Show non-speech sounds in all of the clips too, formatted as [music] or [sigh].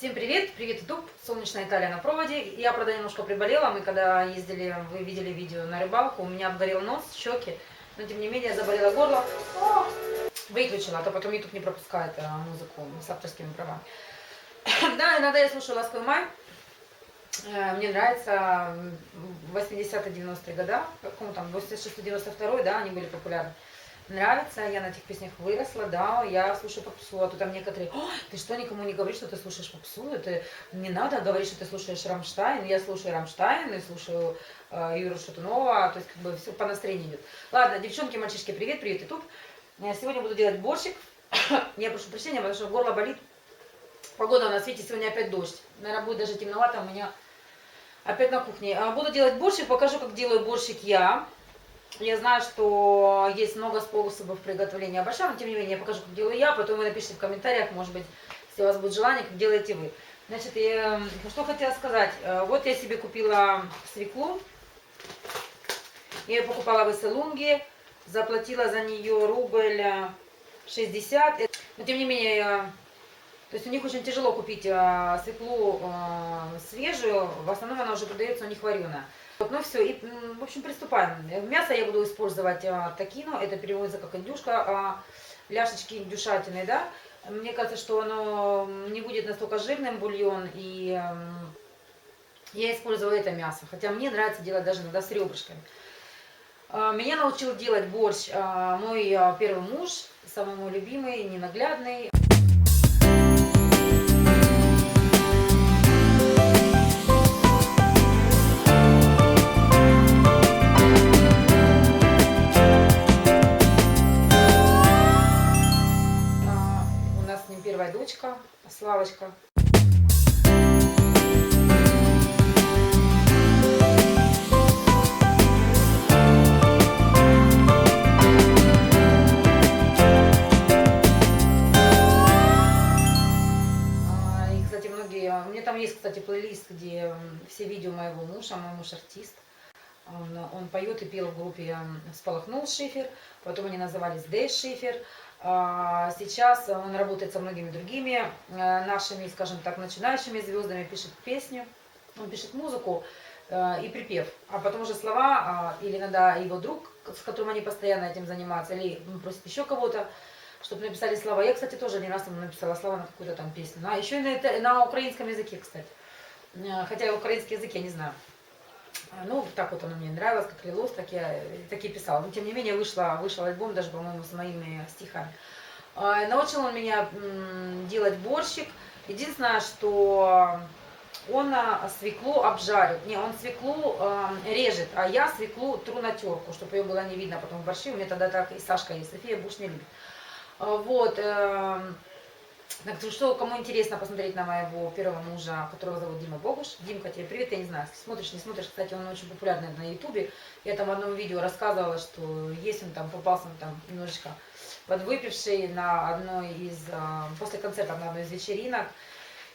Всем привет, привет YouTube, солнечная Италия на проводе. Я, правда, немножко приболела, мы когда ездили, вы видели видео на рыбалку, у меня обгорел нос, щеки, но тем не менее заболело горло. О! Выключила, а то потом YouTube не пропускает а, музыку с авторскими правами. [coughs] Да, иногда я слушаю «Ласковый май», Э, мне нравится 80-90-е года, какому там, 86-92 да, они были популярны. Нравится, я на этих песнях выросла, да, я слушаю попсу, а то там некоторые, ты что, никому не говоришь, что ты слушаешь попсу, это не надо говорить, что ты слушаешь Рамштайн, я слушаю Рамштайн и слушаю э, Юру Шатунова, то есть как бы все по настроению идет. Ладно, девчонки, мальчишки, привет, привет. Я сегодня буду делать борщик, [coughs] я прошу прощения, потому что горло болит, погода на свете, сегодня опять дождь, наверное, будет даже темновато, у меня опять на кухне. А, буду делать борщик, покажу, как делаю борщик я. Я знаю, что есть много способов приготовления борща, но тем не менее я покажу, как делаю я, потом вы напишите в комментариях, может быть, если у вас будет желание, как делаете вы. Значит, я, что хотела сказать. Э, вот я себе купила свеклу. Я ее покупала в Эсселунге, заплатила за нее рубль 60. Но тем не менее, я то есть у них очень тяжело купить а, свеклу а, свежую, в основном она уже продается у них вареная. Вот, ну все, и, в общем, приступаем. Мясо я буду использовать а, такину, это переводится как индюшка, а, ляшечки индюшатины, да. Мне кажется, что оно не будет настолько жирным, бульон, и а, я использую это мясо. Хотя мне нравится делать даже иногда с ребрышками. А, меня научил делать борщ а, мой а, первый муж, самый мой любимый, ненаглядный. Дочка, Славочка. А, многие... У меня там есть, кстати, плейлист, где все видео моего мужа, мой муж артист. Он, он поет и пел в группе «Сполохнул Шифер», потом они назывались «Дэй Шифер». А, сейчас он работает со многими другими э, нашими, скажем так, начинающими звездами, пишет песню, он пишет музыку э, и припев, а потом уже слова, а, или иногда его друг, с которым они постоянно этим занимаются, или просит еще кого-то, чтобы написали слова. Я, кстати, тоже не раз ему написала слова на какую-то там песню. А еще и на, на украинском языке, кстати. Э, хотя украинский язык я не знаю. Ну, так вот оно мне нравилось, как лилось, так я так и писала. Но, тем не менее, вышла, вышел альбом даже, по-моему, с моими стихами. А, научил он меня делать борщик. Единственное, что он а, свеклу обжарит. Не, он свеклу э, режет, а я свеклу тру на терку, чтобы ее было не видно потом в борще. У меня тогда так и Сашка есть, София больше не любит. Вот. Э, так что, кому интересно посмотреть на моего первого мужа, которого зовут Дима Богуш. Димка, тебе привет, я не знаю, смотришь, не смотришь, кстати, он очень популярный на ютубе. Я там в одном видео рассказывала, что есть он там, попался он там немножечко подвыпивший на одной из, а, после концерта на одной из вечеринок.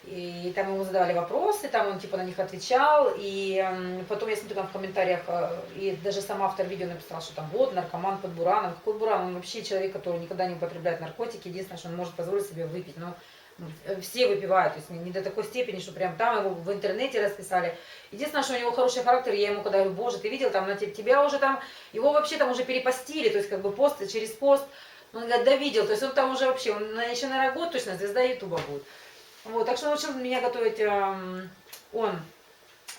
И там ему задавали вопросы, там он типа на них отвечал, и потом я смотрю там в комментариях, э, и даже сам автор видео написал, что там вот наркоман под бураном. Какой буран? Он вообще человек, который никогда не употребляет наркотики, единственное, что он может позволить себе выпить. Но э, все выпивают, то есть не до такой степени, что прям там его в интернете расписали. Единственное, что у него хороший характер, я ему когда говорю, боже, ты видел, там на тебя уже там, его вообще там уже перепостили, то есть как бы пост через пост. Он говорит, да видел, то есть он там уже вообще, он еще, наверное, год точно звезда Ютуба будет. Вот, так что научил меня готовить э, он.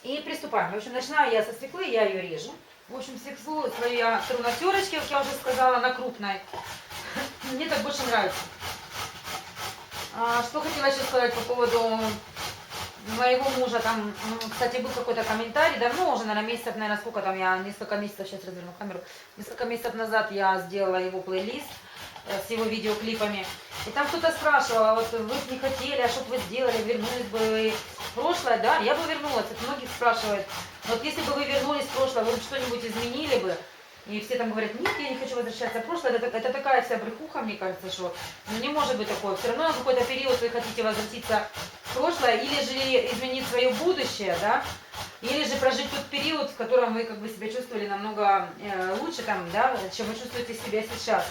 И приступаем. В общем, начинаю я со свеклы, я ее режу. В общем, свеклу свою я тру на терочке, как я уже сказала, на крупной. [laughs] Мне так больше нравится. А, что хотела еще сказать по поводу моего мужа. Там, кстати, был какой-то комментарий, давно уже, наверное, месяцев, наверное, сколько там, я несколько месяцев, сейчас разверну камеру, несколько месяцев назад я сделала его плейлист с его видеоклипами. И там кто-то спрашивал, а вот вы бы не хотели, а что бы вы сделали, вернулись бы вы в прошлое, да? Я бы вернулась, это многих спрашивают. Вот если бы вы вернулись в прошлое, вы бы что-нибудь изменили бы? И все там говорят, нет, я не хочу возвращаться в прошлое. Это, это такая вся брехуха, мне кажется, что ну, не может быть такое. Все равно на какой-то период вы хотите возвратиться в прошлое или же изменить свое будущее, да? Или же прожить тот период, в котором вы как бы себя чувствовали намного э, лучше, там, да, чем вы чувствуете себя сейчас.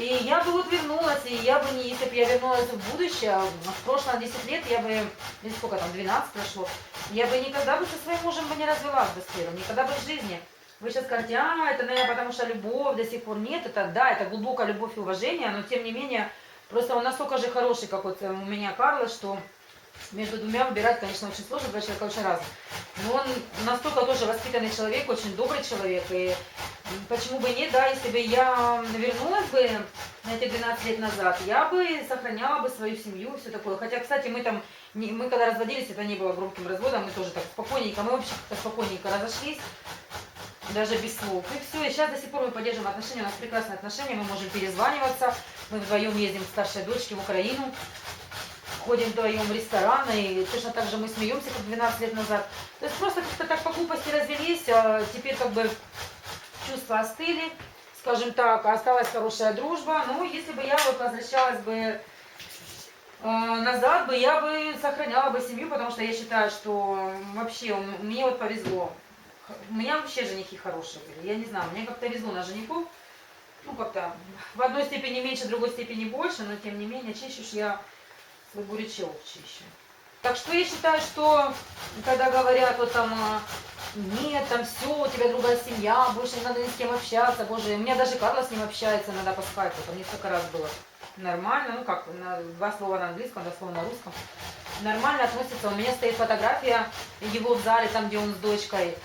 И я бы вот вернулась, и я бы не, если бы я вернулась в будущее, в прошлое 10 лет, я бы, или сколько там, 12 прошло, я бы никогда бы со своим мужем бы не развелась бы с первым, никогда бы в жизни. Вы сейчас скажете, а, это, наверное, потому что любовь до сих пор нет, это, да, это глубокая любовь и уважение, но тем не менее, просто он настолько же хороший, как вот у меня Карла, что между двумя выбирать, конечно, очень сложно, два человека очень разные. Но он настолько тоже воспитанный человек, очень добрый человек. И почему бы нет, да, если бы я вернулась бы на эти 12 лет назад, я бы сохраняла бы свою семью, все такое. Хотя, кстати, мы там, не, мы когда разводились, это не было громким разводом, мы тоже так спокойненько, мы вообще как-то спокойненько разошлись даже без слов. И все, и сейчас до сих пор мы поддерживаем отношения, у нас прекрасные отношения, мы можем перезваниваться, мы вдвоем ездим к старшей дочке в Украину, ходим вдвоем в ресторан, и точно так же мы смеемся, как 12 лет назад. То есть просто как-то так по глупости развелись, а теперь как бы чувства остыли, скажем так, осталась хорошая дружба. Ну, если бы я вот возвращалась бы э, назад бы я бы сохраняла бы семью, потому что я считаю, что вообще мне вот повезло. У меня вообще женихи хорошие были. Я не знаю, мне как-то везло на женихов. Ну, как-то в одной степени меньше, в другой степени больше, но тем не менее, чище уж я свой бурячок чище. Так что я считаю, что когда говорят вот там, а, нет, там все, у тебя другая семья, больше не надо ни с кем общаться, боже, у меня даже Карла с ним общается иногда по скайпу, там несколько раз было. Нормально, ну как, на, два слова на английском, два слова на русском. Нормально относится, у меня стоит фотография его в зале, там, где он с дочкой.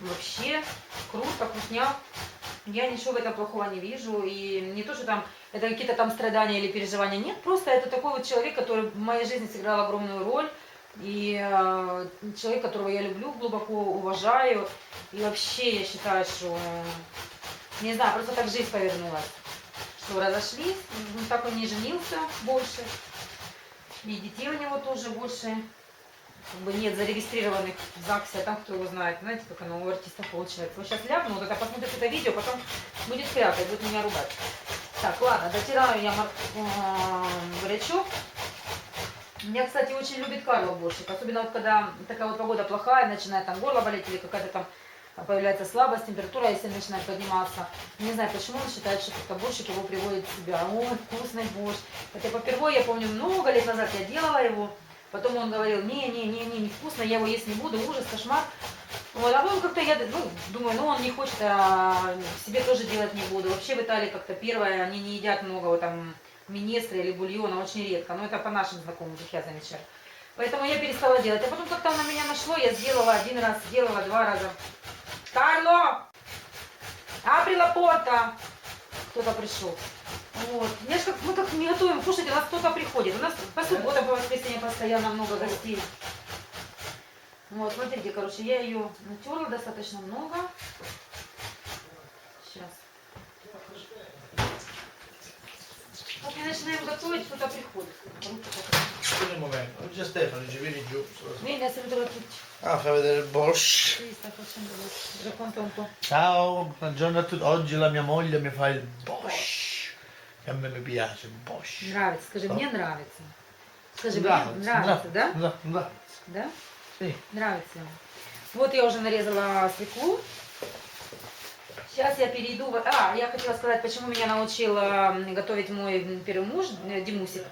Вообще, круто, вкусняк. Я ничего в этом плохого не вижу. И не то, что там это какие-то там страдания или переживания. Нет, просто это такой вот человек, который в моей жизни сыграл огромную роль. И э, человек, которого я люблю, глубоко уважаю. И вообще я считаю, что, не знаю, просто так жизнь повернулась. Что разошлись, ну, так он не женился больше. И детей у него тоже больше как бы нет зарегистрированных в ЗАГСе, а там кто его знает. Знаете, как оно у артистов получается. Вот сейчас ляпну, вот это посмотрит это видео, потом будет крякать, будет меня ругать. Так, ладно, дотираю я мор- э. Меня, кстати, очень любит Карла Борщик. Особенно вот когда такая вот погода плохая, начинает там горло болеть или какая-то там появляется слабость, температура, если начинает подниматься. Не знаю, почему он считает, что как-то борщик его приводит в себя. Ой, вкусный борщ. Хотя попервые, я помню, много лет назад я делала его. Потом он говорил, не-не-не, не вкусно, я его есть не буду, ужас, кошмар. Вот, а потом как-то я ну, думаю, ну он не хочет, а себе тоже делать не буду. Вообще в Италии как-то первое, они не едят много вот там минестра или бульона, очень редко. Но это по нашим знакомым, как я замечаю. Поэтому я перестала делать. А потом как-то на меня нашло, я сделала один раз, сделала два раза. Карло! Апри ла порта! Кто-то пришел. Вот. Я ж как, мы как не готовим кушать, у нас кто-то приходит. У нас по субботам, по воскресеньям постоянно много гостей. Вот, смотрите, короче, я ее натерла достаточно много. Сейчас. Как мы начинаем готовить, кто-то приходит. Scusa un momento, oggi a Stefano ci vieni giù. Vieni a salutare tutti. Ah, fai vedere il Bosch. Sì, sta facendo questo. Racconta un po'. Ciao, buongiorno a tutti. Oggi la mia moglie mi fa il Bosch. Che a me mi piace Bosch. Нравится. Скажи, мне нравится. Скажи, Нравится, мне нравится, да? Да, нравится. Да? Sì. Нравится. Вот я уже нарезала свеклу. Сейчас я перейду... А, я хотела сказать, почему меня научил э, готовить мой первый муж, э, Димусик.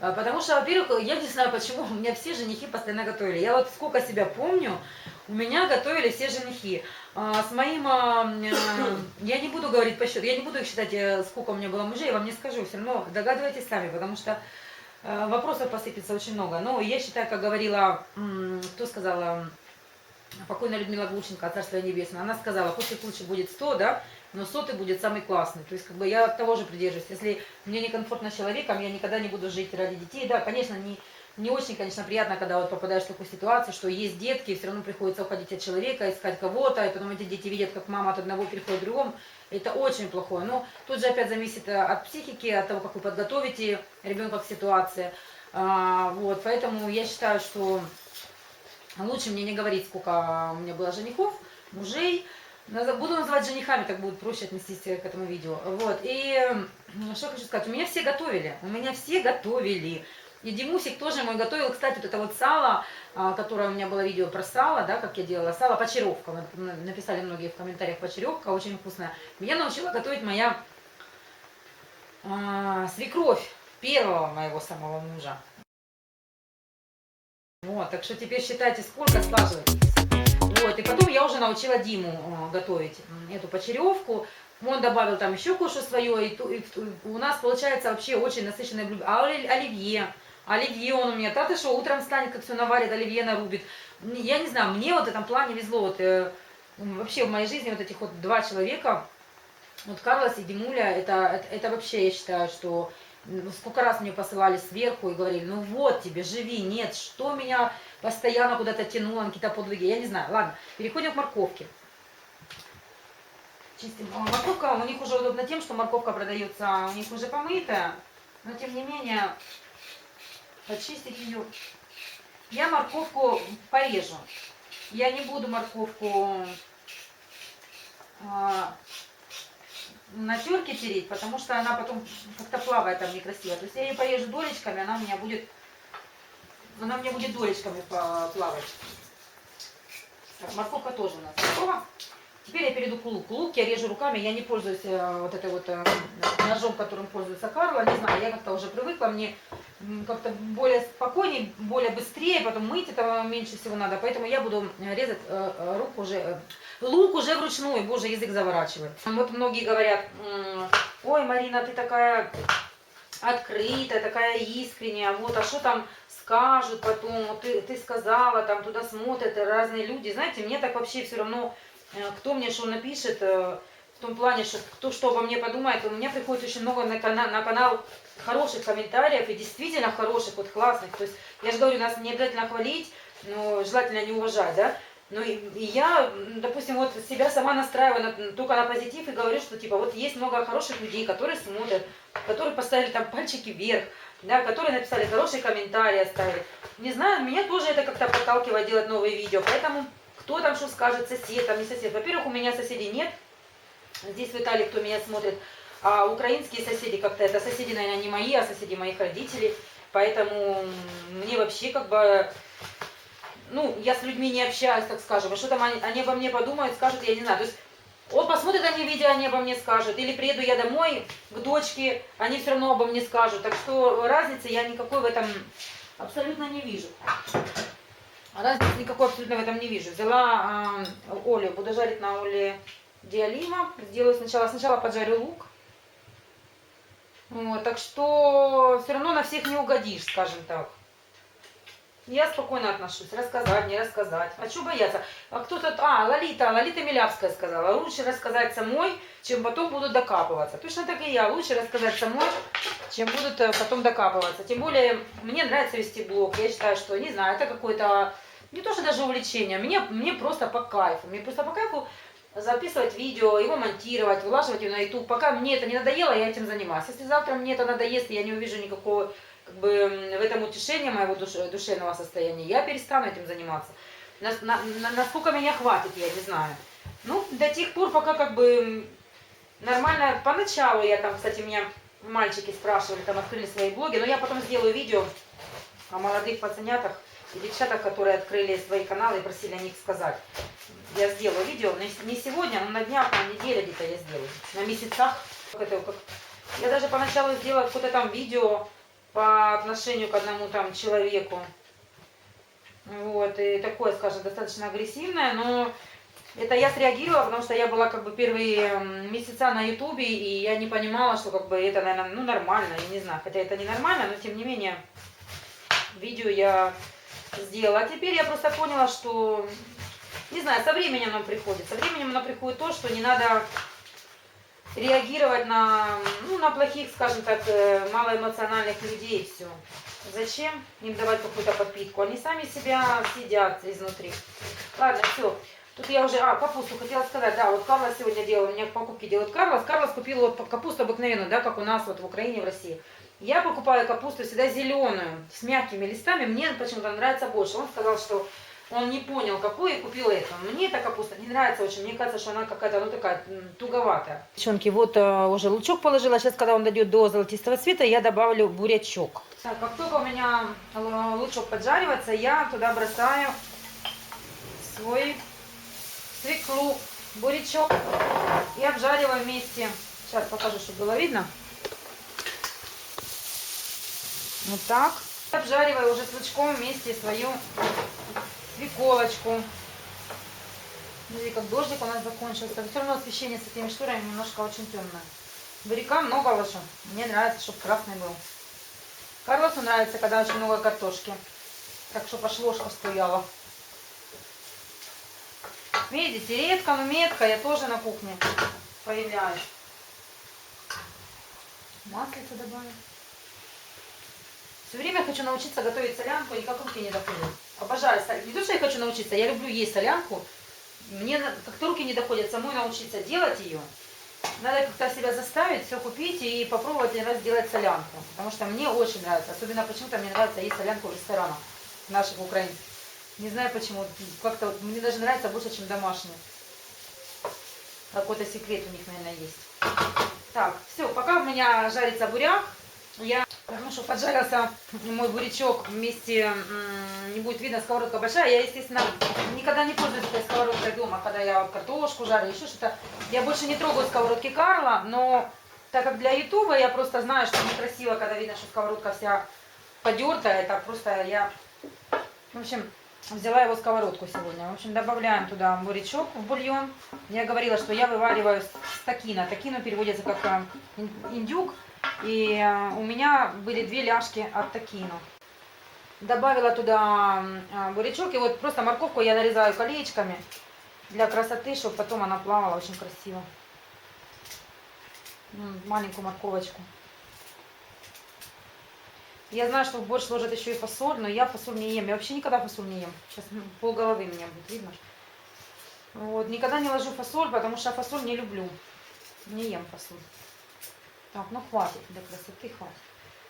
А, Потому что, во-первых, я не знаю, почему у меня все женихи постоянно готовили. Я вот сколько себя помню, у меня готовили все женихи. А, С моим... э, Я не буду говорить по счету, я не буду их считать, э, сколько у меня было мужей, я вам не скажу. Все равно догадывайтесь сами, потому что э, вопросов посыпется очень много. Но я считаю, как говорила, кто сказала, покойная Людмила Глушенко, Царство Небесное, она сказала, пусть их лучше будет 100, да, но сотый будет самый классный. То есть, как бы я того же придерживаюсь. Если мне некомфортно с человеком, я никогда не буду жить ради детей. Да, конечно, не, не очень, конечно, приятно, когда вот попадаешь в такую ситуацию, что есть детки, и все равно приходится уходить от человека, искать кого-то, и потом эти дети видят, как мама от одного переходит к другому. Это очень плохое. Но тут же опять зависит э, от психики, от того, как вы подготовите ребенка к ситуации. А, вот, поэтому я считаю, что лучше мне не говорить, сколько у меня было женихов, мужей. Буду называть женихами, так будет проще отнестись к этому видео. Вот. И что хочу сказать, у меня все готовили. У меня все готовили. И Димусик тоже мой готовил, кстати, вот это вот сало, а, которое у меня было видео про сало, да, как я делала, сало почеревка, написали многие в комментариях, почеревка, очень вкусная. Меня научила готовить моя а, свекровь первого моего самого мужа. Вот, так что теперь считайте, сколько складывается. Вот, и потом я уже научила Диму э, готовить эту почеревку. Он добавил там еще кое-что свое, и, ту- и в- у нас получается вообще очень насыщенное блюдо. А оли- оливье, оливье он у меня, да ты что, утром встанет, как все наварит, оливье нарубит. Я не знаю, мне вот в этом плане везло. Вот, э, вообще в моей жизни вот этих вот два человека, вот Карлос и Димуля, это, это, это вообще, я считаю, что м, сколько раз мне посылали сверху и говорили, ну вот тебе, живи, нет, что меня постоянно куда-то тянуло на какие-то подвиги, я не знаю. Ладно, переходим к морковке. Чистим. Морковка у них уже удобно тем, что морковка продается у них уже помытая, но тем не менее почистить ее. Я морковку порежу. Я не буду морковку а, на терке тереть, потому что она потом как-то плавает там некрасиво. То есть я ее порежу долечками, она у меня будет, она меня будет долечками плавать. Так, морковка тоже у нас готова. Теперь я перейду к луку. Лук я режу руками, я не пользуюсь э, вот этой вот э, ножом, которым пользуется Карла. Не знаю, я как-то уже привыкла, мне как-то более спокойнее, более быстрее, потом мыть это меньше всего надо. Поэтому я буду э, резать э, э, руку уже, лук уже вручную, боже, язык заворачивает. Вот многие говорят, ой, Марина, ты такая открытая, такая искренняя, вот, а что там скажут потом, ты, ты сказала, там туда смотрят разные люди. Знаете, мне так вообще все равно, кто мне что напишет, в том плане, что кто что обо мне подумает. У меня приходит очень много на, кана- на канал хороших комментариев, и действительно хороших, вот классных. То есть, я же говорю, нас не обязательно хвалить, но желательно не уважать, да. Ну и, и я, допустим, вот себя сама настраиваю на- только на позитив и говорю, что типа вот есть много хороших людей, которые смотрят, которые поставили там пальчики вверх, да, которые написали хорошие комментарии, оставили. Не знаю, меня тоже это как-то подталкивает делать новые видео, поэтому кто там что скажет, сосед, там не сосед. Во-первых, у меня соседей нет, здесь в Италии, кто меня смотрит, а украинские соседи как-то, это соседи, наверное, не мои, а соседи моих родителей, поэтому мне вообще как бы, ну, я с людьми не общаюсь, так скажем, и что там они, они обо мне подумают, скажут, я не знаю, то есть он посмотрит они видео, они обо мне скажут. Или приеду я домой к дочке, они все равно обо мне скажут. Так что разницы я никакой в этом абсолютно не вижу. Разницы никакой абсолютно в этом не вижу. Взяла э, Олю, буду жарить на Оле диалима. Сделаю сначала, сначала поджарю лук. Вот, так что все равно на всех не угодишь, скажем так. Я спокойно отношусь, рассказать, не рассказать. А что бояться? А кто-то, а, Лолита, Лолита Милявская сказала, лучше рассказать самой, чем потом будут докапываться. Точно так и я, лучше рассказать самой, чем будут э, потом докапываться. Тем более, мне нравится вести блог, я считаю, что, не знаю, это какое-то, не то что даже увлечение, мне, мне просто по кайфу. Мне просто по кайфу записывать видео, его монтировать, вылаживать его на YouTube. Пока мне это не надоело, я этим занимаюсь. Если завтра мне это надоест, и я не увижу никакого как бы в этом утешения моего душ- душевного состояния, я перестану этим заниматься. Нас- на- на- насколько меня хватит, я не знаю. Ну, до тех пор, пока как бы нормально, поначалу я там, кстати, меня мальчики спрашивали, там открыли свои блоги, но я потом сделаю видео о молодых пацанятах и девчатах, которые открыли свои каналы и просили о них сказать. Я сделаю видео, не- не сегодня, но на днях, на неделе где-то я сделаю, на месяцах. Это, как... Я даже поначалу сделала какое-то там видео по отношению к одному там человеку. Вот, и такое, скажем, достаточно агрессивное, но это я среагировала, потому что я была как бы первые месяца на ютубе, и я не понимала, что как бы это, наверное, ну нормально, я не знаю, хотя это не нормально, но тем не менее видео я сделала. А теперь я просто поняла, что, не знаю, со временем оно приходит, со временем оно приходит то, что не надо реагировать на, ну, на плохих, скажем так, э, малоэмоциональных людей все. Зачем им давать какую-то подпитку? Они сами себя съедят изнутри. Ладно, все. Тут я уже, а, капусту хотела сказать, да, вот Карлос сегодня делал, у меня покупки делает Карлос. Карлос купил вот капусту обыкновенную, да, как у нас вот в Украине, в России. Я покупаю капусту всегда зеленую, с мягкими листами, мне почему-то нравится больше. Он сказал, что он не понял, какую и купил эту. Мне эта капуста не нравится очень, мне кажется, что она какая-то, ну, такая, туговатая. Девчонки, вот э, уже лучок положила, сейчас, когда он дойдет до золотистого цвета, я добавлю бурячок. Так, как только у меня л- лучок поджаривается, я туда бросаю свой свеклу, бурячок и обжариваю вместе. Сейчас покажу, чтобы было видно. Вот так. Обжариваю уже с лучком вместе свою свеколочку. Смотри, как дождик у нас закончился. Все равно освещение с этими шторами немножко очень темное. Буряка много ложу. Мне нравится, чтобы красный был. Карлосу нравится, когда очень много картошки. Так, чтобы аж ложка стояла. Видите, редко, но метко я тоже на кухне появляюсь. Маслица добавим. Все время хочу научиться готовить солянку, никак руки не доходят. Обожаю солянку. Не то, что я хочу научиться, я люблю есть солянку. Мне как-то руки не доходят самой научиться делать ее. Надо как-то себя заставить, все купить и попробовать один раз сделать солянку. Потому что мне очень нравится. Особенно почему-то мне нравится есть солянку в ресторанах наших украинских. Не знаю почему. Как-то вот мне даже нравится больше, чем домашняя. Какой-то секрет у них, наверное, есть. Так, все, пока у меня жарится буряк, я, потому что поджарился мой бурячок вместе, не будет видно, сковородка большая. Я, естественно, никогда не пользуюсь этой сковородкой дома, когда я картошку жарю, еще что-то. Я больше не трогаю сковородки Карла, но так как для ютуба я просто знаю, что некрасиво, когда видно, что сковородка вся подертая, это просто я, в общем, взяла его сковородку сегодня. В общем, добавляем туда бурячок в бульон. Я говорила, что я вывариваю с такина. Такину переводится как э, ин- индюк. И э, у меня были две ляжки от такину. Добавила туда э, бурячок. И вот просто морковку я нарезаю колечками для красоты, чтобы потом она плавала очень красиво. Маленькую морковочку. Я знаю, что в борщ ложат еще и фасоль, но я фасоль не ем. Я вообще никогда фасоль не ем. Сейчас пол головы меня будет видно. Вот. Никогда не ложу фасоль, потому что фасоль не люблю. Не ем фасоль. Так, ну хватит, для красоты хватит.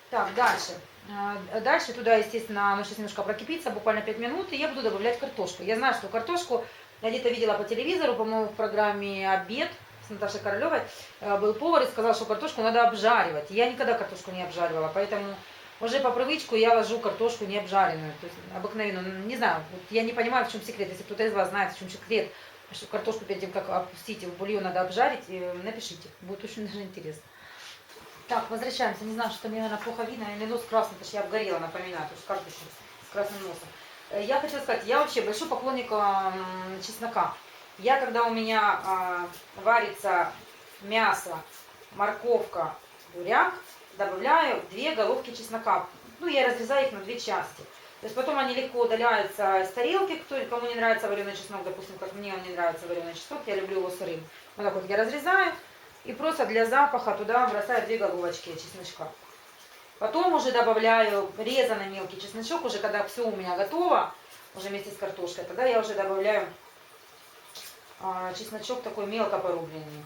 Так, дальше. А, Дальше туда, естественно, оно сейчас немножко прокипится, буквально 5 минут, и я буду добавлять картошку. Я знаю, что картошку я где-то видела по телевизору, по-моему, в программе «Обед» с Наташей Королевой. Э, Был повар и сказал, что картошку надо обжаривать. Я никогда картошку не обжаривала, поэтому уже по привычку я ложу картошку не обжаренную, то есть обыкновенную. Не знаю, вот я не понимаю, в чем секрет. Если кто-то из вас знает, в чем секрет, что картошку перед тем, как опустить в бульон, надо обжарить, э, напишите. Будет очень даже интересно. Так, возвращаемся. Не знаю, что мне, наверное, плохо видно. Или нос красный, потому что я обгорела, напоминаю. То есть каждый еще с красным носом. Э, Я хотела сказать, я вообще большой поклонник чеснока. Я, когда у меня а, варится мясо, морковка, буряк, добавляю две головки чеснока. Ну, я разрезаю их на две части. То есть потом они легко удаляются из тарелки, кто, кому не нравится вареный чеснок, допустим, как мне он не нравится вареный чеснок, я люблю его сырым. Вот так вот я разрезаю и просто для запаха туда бросаю две головочки чесночка. Потом уже добавляю резанный мелкий чесночок, уже когда все у меня готово, уже вместе с картошкой, тогда я уже добавляю а, чесночок такой мелко порубленный.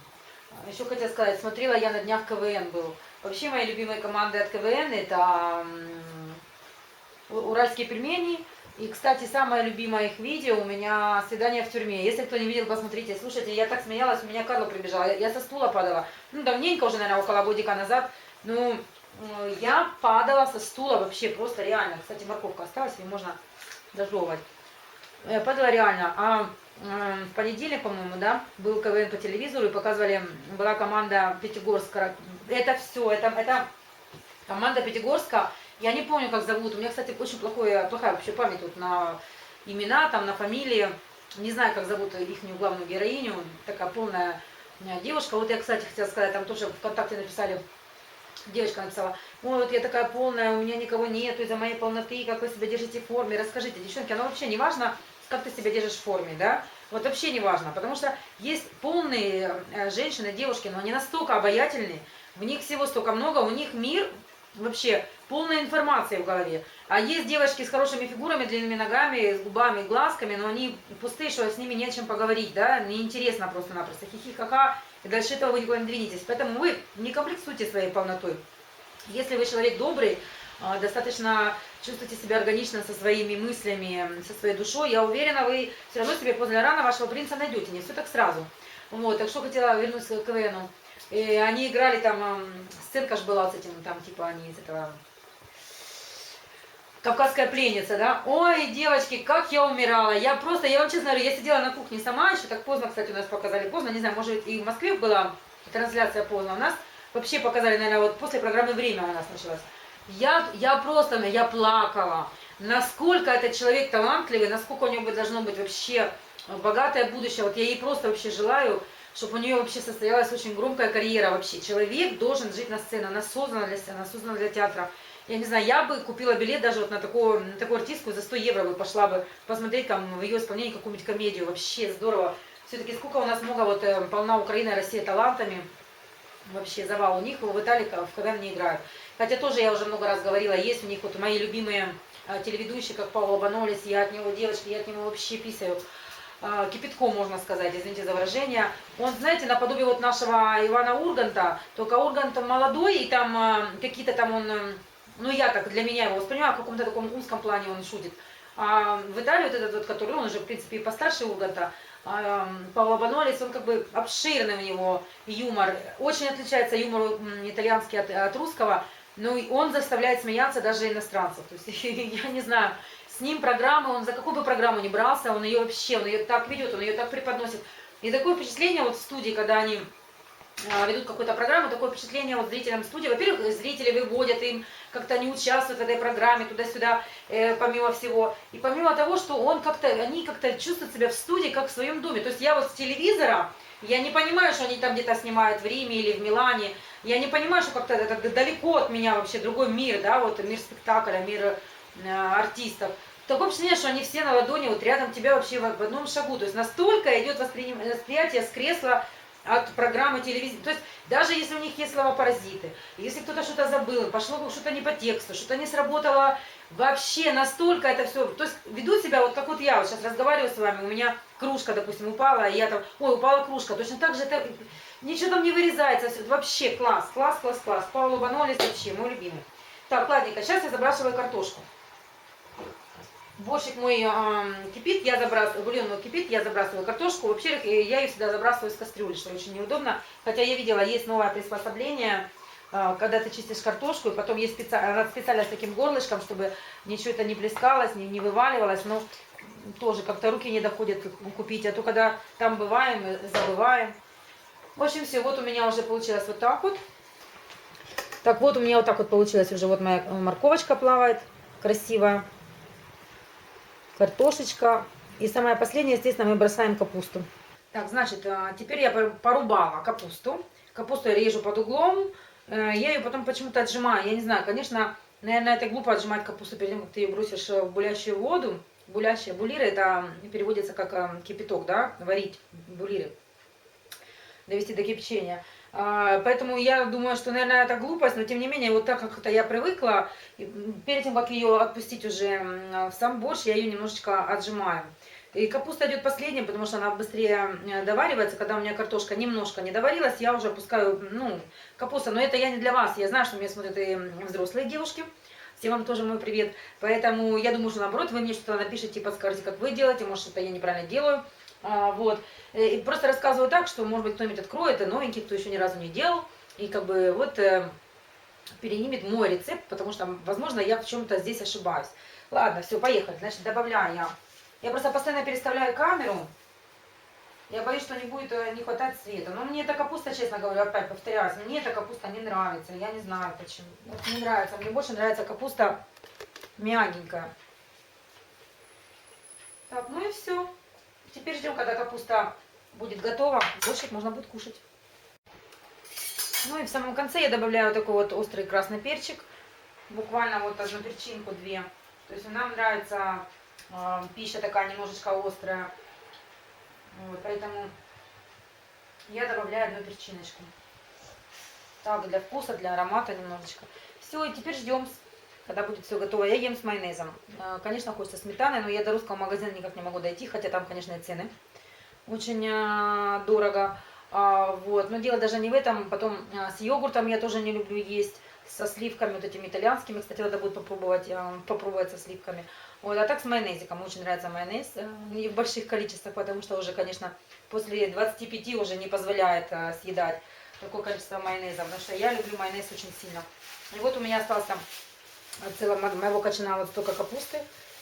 Еще хотела сказать, смотрела я на днях КВН был. Вообще мои любимые команды от КВН это уральские пельмени. И, кстати, самое любимое их видео у меня «Свидание в тюрьме». Если кто не видел, посмотрите. Слушайте, я так смеялась, у меня Карла прибежала. Я- со стула падала. Ну, давненько уже, наверное, около годика назад. Ну, э, я падала со стула вообще просто реально. Кстати, морковка осталась, ее можно дожевывать. Я падала реально. А э, в понедельник, по-моему, да, был КВН по телевизору и показывали, была команда Пятигорска. Это все, это, это команда Пятигорска. Я не помню, как зовут. У меня, кстати, очень плохое, плохая вообще память вот на имена, там, на фамилии. Не знаю, как зовут их главную героиню. Такая полная девушка. Вот я, кстати, хотела сказать, там тоже ВКонтакте написали, девочка написала, ой, вот я такая полная, у меня никого нету из-за моей полноты, как вы себя держите в форме, расскажите, девчонки, оно вообще не важно, как ты себя держишь в форме, да, вот вообще не важно, потому что есть полные э, женщины, девушки, но они настолько обаятельны, в них всего столько много, у них мир вообще полная информация в голове. А есть девочки с хорошими фигурами, длинными ногами, с губами, глазками, но они пустые, что с ними не о чем поговорить, да, неинтересно просто-напросто, хихи-ха-ха, и дальше этого вы никуда не двинетесь. Поэтому вы не комплексуйте своей полнотой. Если вы человек добрый, а, достаточно чувствуете себя органично со своими мыслями, со своей душой, я уверена, вы все равно себе после рана вашего принца найдете, не все так сразу. Вот, так что хотела вернуться к КВНу. И они играли там, сценка же была с этим, там, типа, они из этого кавказская пленница, да? Ой, девочки, как я умирала. Я просто, я вам честно говорю, я сидела на кухне сама еще, так поздно, кстати, у нас показали, поздно, не знаю, может и в Москве была трансляция поздно, у нас вообще показали, наверное, вот после программы «Время» у нас началось. Я, я просто, я плакала. Насколько этот человек талантливый, насколько у него должно быть вообще богатое будущее. Вот я ей просто вообще желаю, чтобы у нее вообще состоялась очень громкая карьера вообще. Человек должен жить на сцене, она создана для сцены, она создана для театра. Я не знаю, я бы купила билет даже вот на такую, на такую артистку за 100 евро бы пошла бы посмотреть там в ее исполнении какую-нибудь комедию. Вообще здорово. Все-таки сколько у нас много, вот э, полна Украина и Россия талантами. Вообще завал у них, в Италии КВН не играют. Хотя тоже я уже много раз говорила, есть у них вот мои любимые а, телеведущие, как Павел Банолис, я от него, девочки, я от него вообще писаю кипятком, можно сказать, извините за выражение. Он, знаете, наподобие вот нашего Ивана Урганта, только Ургант молодой, и там а, какие-то там он, э, ну я так, для меня его воспринимаю, в каком-то таком узком плане он шутит. А в Италии вот этот вот, который, он уже, в принципе, и постарше Урганта, а, Павло Банолис, он как бы обширный у него юмор, очень отличается юмор итальянский от, от русского, но и он заставляет смеяться даже иностранцев. То есть, [laughs] я не знаю, с ним программы, он за какую бы программу ни брался, он ее вообще, он ее так ведет, он ее так преподносит. И такое впечатление вот в студии, когда они а, ведут какую-то программу, такое впечатление вот зрителям студии. Во-первых, зрители выводят им, как-то они участвуют в этой программе, туда-сюда, э, помимо всего. И помимо того, что он как-то, они как-то чувствуют себя в студии, как в своем доме. То есть я вот с телевизора, я не понимаю, что они там где-то снимают в Риме или в Милане. Я не понимаю, что как-то это далеко от меня вообще другой мир, да, вот мир спектакля, мир э, артистов. Такое впечатление, что они все на ладони, вот рядом тебя вообще в, одном шагу. То есть настолько идет восприятие с кресла от программы телевизии. То есть даже если у них есть слова паразиты, если кто-то что-то забыл, пошло что-то не по тексту, что-то не сработало, вообще настолько это все, то есть ведут себя вот как вот я вот сейчас разговариваю с вами, у меня кружка, допустим, упала, и я там, ой, упала кружка, точно так же это, ничего там не вырезается, все, вообще класс, класс, класс, класс, Павло Банолис вообще мой любимый. Так, ладненько, сейчас я забрасываю картошку. Борщик мой э, кипит, я забрасываю, бульон мой кипит, я забрасываю картошку. Вообще э, я ее всегда забрасываю из кастрюли, что очень неудобно. Хотя я видела, есть новое приспособление, э, когда ты чистишь картошку, и потом есть специально, специально с таким горлышком, чтобы ничего это не плескалось, не, не вываливалось. Но тоже как-то руки не доходят купить. А то когда там бываем, э, забываем. В общем, все, вот у меня уже получилось вот так вот. Так вот у меня вот так вот получилось уже, вот моя морковочка плавает, красивая картошечка. И самое последнее, естественно, мы бросаем капусту. Так, значит, а, теперь я порубала капусту. Капусту я режу под углом. Э, я ее потом почему-то отжимаю. Я не знаю, конечно, наверное, это глупо отжимать капусту перед тем, как ты ее бросишь в булящую воду. Булящая, булиры, это переводится как э, кипяток, да, варить булиры, довести до кипячения. А, поэтому я думаю, что, наверное, это глупость, но тем не менее, вот так как это я привыкла, перед тем, как ее отпустить уже в сам борщ, я ее немножечко отжимаю. И капуста идет последняя, потому что она быстрее доваривается. Когда у меня картошка немножко не доварилась, я уже опускаю, ну, капуста. Но это я не для вас. Я знаю, что меня смотрят и взрослые девушки. Всем вам тоже мой привет. Поэтому я думаю, что наоборот, вы мне что-то напишите, подскажете, как вы делаете. Может, что-то я неправильно делаю. А, вот. Э, и просто рассказываю так, что, может быть, кто-нибудь откроет, это новенький, кто еще ни разу не делал. И как бы вот э, перенимет мой рецепт, потому что, возможно, я в чем-то здесь ошибаюсь. Ладно, все, поехали. Значит, добавляю я. Я просто постоянно переставляю камеру. Я боюсь, что не будет э, не хватать света. Но мне эта капуста, честно говоря, опять повторяюсь, мне эта капуста не нравится. Я не знаю почему. Вот не нравится. Мне больше нравится капуста мягенькая. Так, ну и все. Теперь ждем, когда капуста будет готова. Борщик можно будет кушать. Ну и в самом конце я добавляю такой вот острый красный перчик. Буквально вот одну перчинку, две. То есть нам нравится э, пища такая немножечко острая. Вот, поэтому я добавляю одну перчиночку. Так, для вкуса, для аромата немножечко. Все, и теперь ждем когда будет все готово. Я ем с майонезом. Э, конечно, хочется сметаны, но я до русского магазина никак не могу дойти, хотя там, конечно, и цены очень э, дорого. А, вот. Но дело даже не в этом. Потом э, с йогуртом я тоже не люблю есть. Со сливками, вот этими итальянскими. Кстати, надо будет попробовать, попробовать со сливками. Вот. А так с майонезиком. Очень нравится майонез. И в больших количествах, потому что уже, конечно, после 25 уже не позволяет съедать такое количество майонеза. Потому что я люблю майонез очень сильно. И вот у меня остался целого мо- моего кочана вот столько капусты.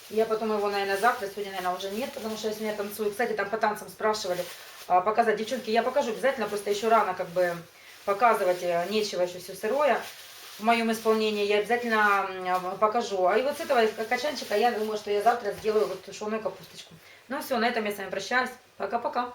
Я потом его, наверное, завтра, сегодня, наверное, уже нет, потому что я сегодня танцую. Кстати, там по танцам спрашивали а, показать. Девчонки, я покажу обязательно, просто еще рано как бы показывать, э, нечего еще все сырое. В моем исполнении я обязательно покажу. А и вот с этого качанчика я думаю, что я завтра сделаю вот тушеную капусточку. Ну все, на этом я с вами прощаюсь. Пока-пока.